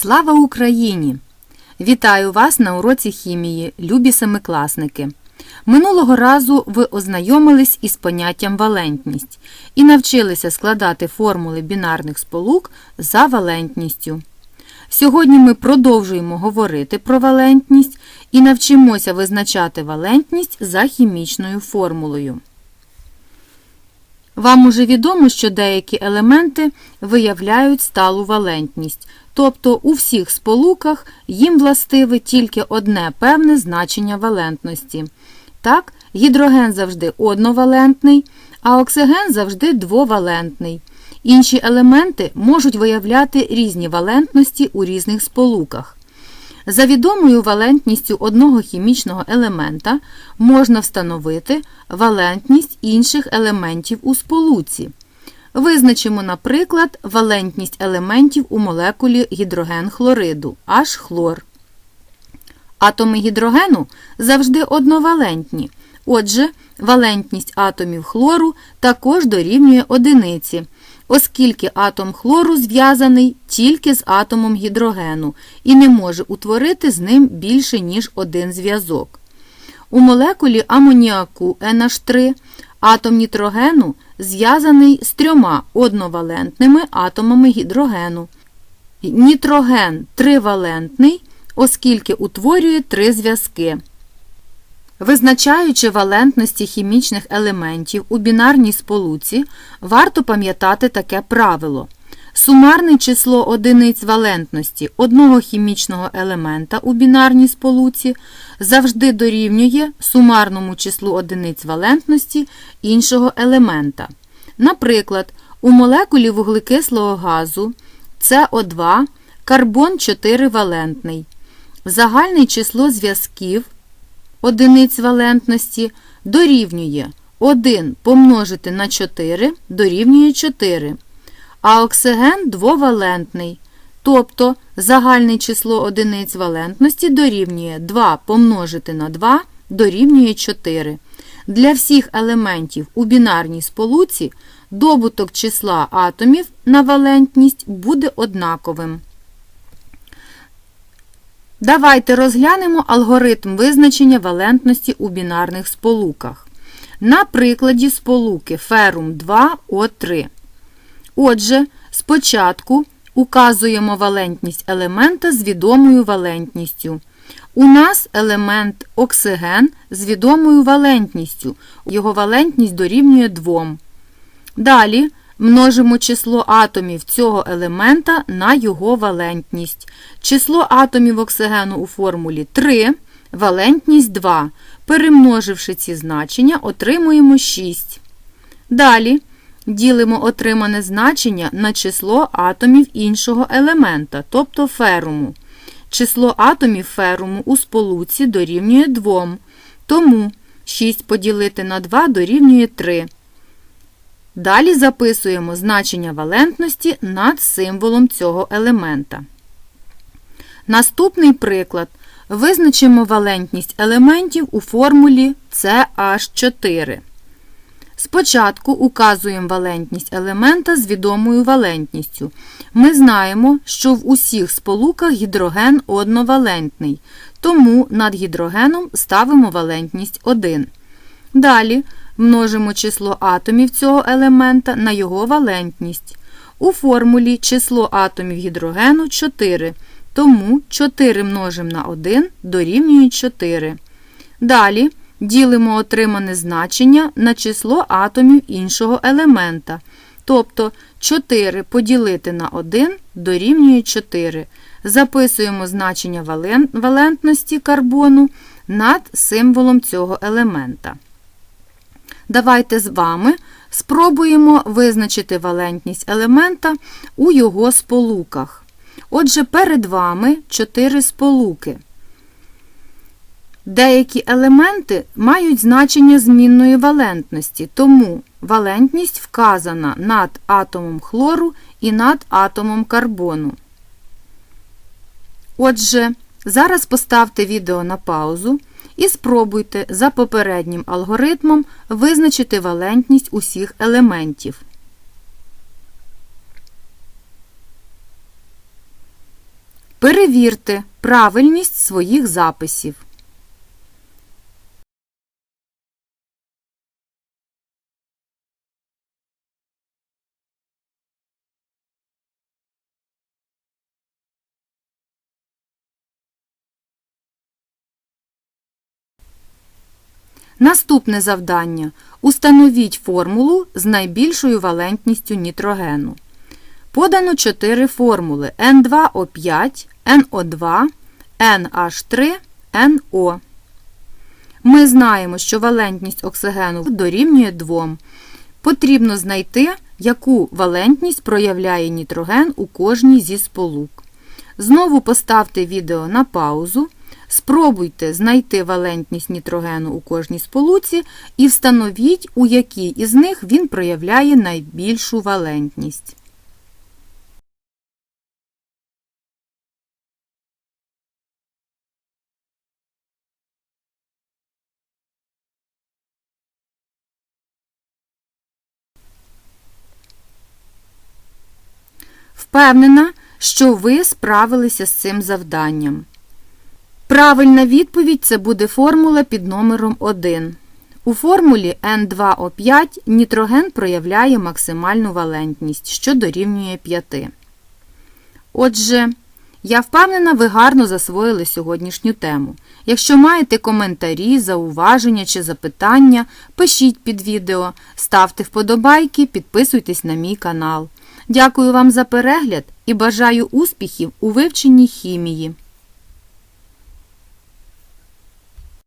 Слава Україні! Вітаю вас на уроці хімії, любі семикласники. Минулого разу ви ознайомились із поняттям валентність і навчилися складати формули бінарних сполук за валентністю. Сьогодні ми продовжуємо говорити про валентність і навчимося визначати валентність за хімічною формулою. Вам уже відомо, що деякі елементи виявляють сталу валентність, тобто у всіх сполуках їм властиве тільки одне певне значення валентності. Так, гідроген завжди одновалентний, а оксиген завжди двовалентний. Інші елементи можуть виявляти різні валентності у різних сполуках. За відомою валентністю одного хімічного елемента можна встановити валентність інших елементів у сполуці. Визначимо, наприклад, валентність елементів у молекулі гідроген-хлориду H-хлор. Атоми гідрогену завжди одновалентні. Отже, валентність атомів хлору також дорівнює одиниці, оскільки атом хлору зв'язаний тільки з атомом гідрогену і не може утворити з ним більше, ніж один зв'язок. У молекулі амоніаку NH3 атом нітрогену зв'язаний з трьома одновалентними атомами гідрогену. Нітроген тривалентний, оскільки утворює три зв'язки. Визначаючи валентності хімічних елементів у бінарній сполуці, варто пам'ятати таке правило. Сумарне число одиниць валентності одного хімічного елемента у бінарній сполуці завжди дорівнює сумарному числу одиниць валентності іншого елемента. Наприклад, у молекулі вуглекислого газу СО2 карбон 4 валентний. Загальне число зв'язків одиниць валентності дорівнює 1 помножити на 4 дорівнює 4, а оксиген двовалентний, тобто загальне число одиниць валентності дорівнює 2 помножити на 2 дорівнює 4. Для всіх елементів у бінарній сполуці добуток числа атомів на валентність буде однаковим. Давайте розглянемо алгоритм визначення валентності у бінарних сполуках. На прикладі сполуки ферум 2О3. Отже, спочатку указуємо валентність елемента з відомою валентністю. У нас елемент оксиген з відомою валентністю. Його валентність дорівнює 2. Далі множимо число атомів цього елемента на його валентність. Число атомів оксигену у формулі 3, валентність 2. Перемноживши ці значення, отримуємо 6. Далі ділимо отримане значення на число атомів іншого елемента, тобто феруму. Число атомів феруму у сполуці дорівнює 2, тому 6 поділити на 2 дорівнює 3. Далі записуємо значення валентності над символом цього елемента. Наступний приклад. Визначимо валентність елементів у формулі CH4. Спочатку указуємо валентність елемента з відомою валентністю. Ми знаємо, що в усіх сполуках гідроген одновалентний, тому над гідрогеном ставимо валентність 1. Далі множимо число атомів цього елемента на його валентність. У формулі число атомів гідрогену 4, тому 4 множимо на 1 дорівнює 4. Далі ділимо отримане значення на число атомів іншого елемента. Тобто 4 поділити на 1 дорівнює 4. Записуємо значення валентності карбону над символом цього елемента. Давайте з вами спробуємо визначити валентність елемента у його сполуках. Отже, перед вами 4 сполуки. Деякі елементи мають значення змінної валентності, тому валентність вказана над атомом хлору і над атомом карбону. Отже, зараз поставте відео на паузу і спробуйте за попереднім алгоритмом визначити валентність усіх елементів. Перевірте правильність своїх записів. Наступне завдання. Установіть формулу з найбільшою валентністю нітрогену. Подано чотири формули N2O5, NO2, NH3, NO. Ми знаємо, що валентність оксигену дорівнює 2. Потрібно знайти, яку валентність проявляє нітроген у кожній зі сполук. Знову поставте відео на паузу. Спробуйте знайти валентність нітрогену у кожній сполуці і встановіть, у якій із них він проявляє найбільшу валентність. Впевнена, що ви справилися з цим завданням. Правильна відповідь це буде формула під номером 1. У формулі N2O5 нітроген проявляє максимальну валентність, що дорівнює 5. Отже, я впевнена, ви гарно засвоїли сьогоднішню тему. Якщо маєте коментарі, зауваження чи запитання, пишіть під відео, ставте вподобайки, підписуйтесь на мій канал. Дякую вам за перегляд і бажаю успіхів у вивченні хімії.